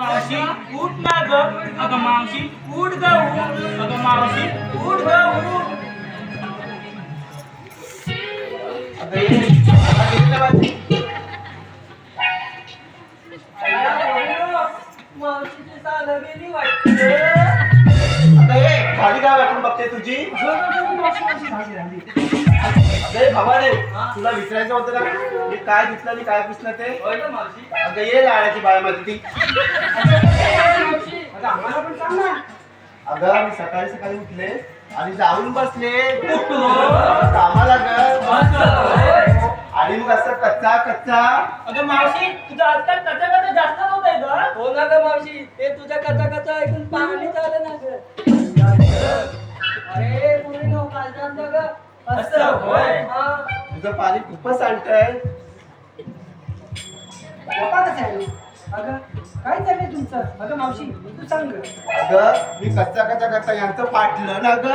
मावशी उठ ना ग अगं मावशी उठ ग अगं मावशी उठ ग आता? मावशीची साल गेली वाटते अगं ये, झाली काय वाटून बघते तुझी अगं ये, भवाने, तुला विचारायचं होतं ना? मी काय दिसलं आणि काय पुसलं ते? अगं ये लाडाची बाळ माझी ती आम्हाला पण सांग ना. अगं मी सकाळी सकाळी उठले आणि जाऊन बसले. कामाला ग आणि मग असं कच्चा कच्चा. अगं मावशी तुझं आजकाल कचा कचा जास्त होत आहे ग. हो ना ग मावशी ते तुझ्या कथा कथा ऐकून पाणी झालं ना ग. अरे पुरी नो कालचान ग. असं होय. तुझं पाणी खूपच सांडतंय अगं काय चाललंय तुमचं? अगं मावशी तू सांग. अगं मी कच्चा कच्चा कच्चा यांचं फाटलं ना ग?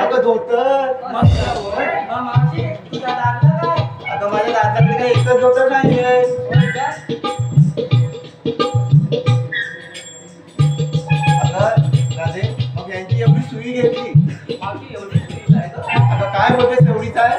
अगं धोतर. मावशी तुझा लागला काय अगं माझ्या दादाकडे काही एकच धोतर का? अगं राधे मग यांची एवढी सुई घेतली. मावशी एवढी सुई काय बोलतेस? एवढीच आहे?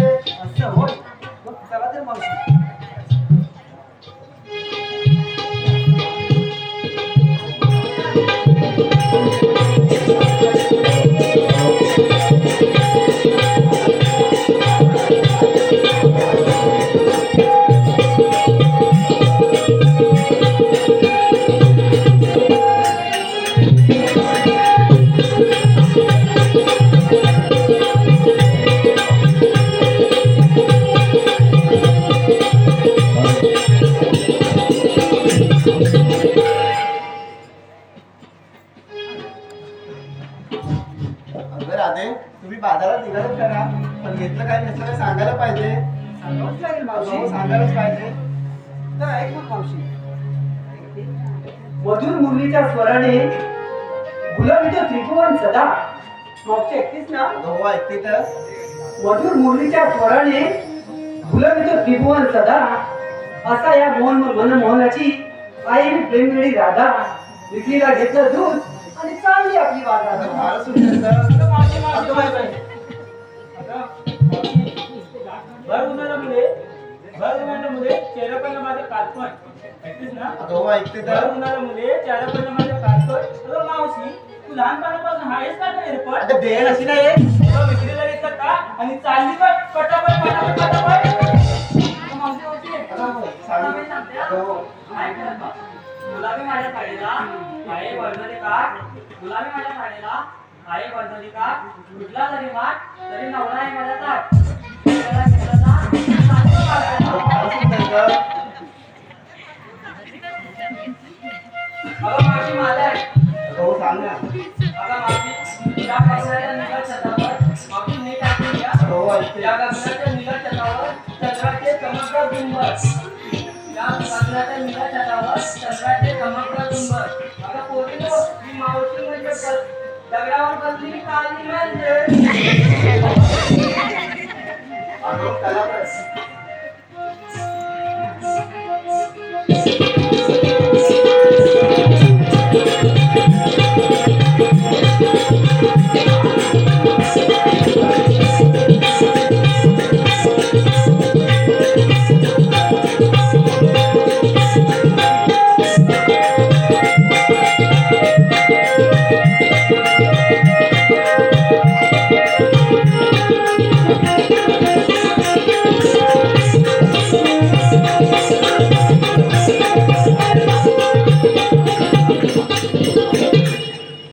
अगं राधे तुम्ही बाजारात निघालच करा पण घेतलं काय नसलं काय सांगायला पाहिजे? सांगावंच लागेल मावशी सांगायलाच पाहिजे. तर ऐक मग मावशी. मधुर मुरलीच्या स्वराने गुलाबीचं त्रिभुवन सदा. मावशी ऐकतीस ना? अगं हो ऐकते तर मधुर मुरलीच्या स्वराने गुलाबीचं त्रिभुवन सदा. असा या मोहन मनमोहनाची आई मी प्रेमवेळी राधा. विक्रीला घेतलं दूध. आणि चालली आपली अगं बाजार फारच सुंदर तर. अगं मावशी मावशी अगं बाई बाई. अगं मावशी भर उन्हाळ्यामुळे भर उन्हाळ्यामुळे चेहरा पण माझं कालपण ऐकतेस ना हो ऐकते तर. उन्हाळ्यामुळे चेहरा पण माझं कालपण अगं मावशी तू लहानपणापासून का अशी नाही विक्रीला घेतलं का? आणि चालली बघ पटापट पटापट पटापट. मावशी अगं मी गुलाबी माझ्या साडीला काळे वर्धने का गुलाबी माझ्या साडीला आहे वर्धनी का कुठला जरी माठ तरी नवरा आहे माझा ताट गगनाच्या निळ्या छतावर चंद्राचे चमकदार गुंबर अगं पोरीनो ही मावशी म्हणजे दगडावर बसली काली म्हणजे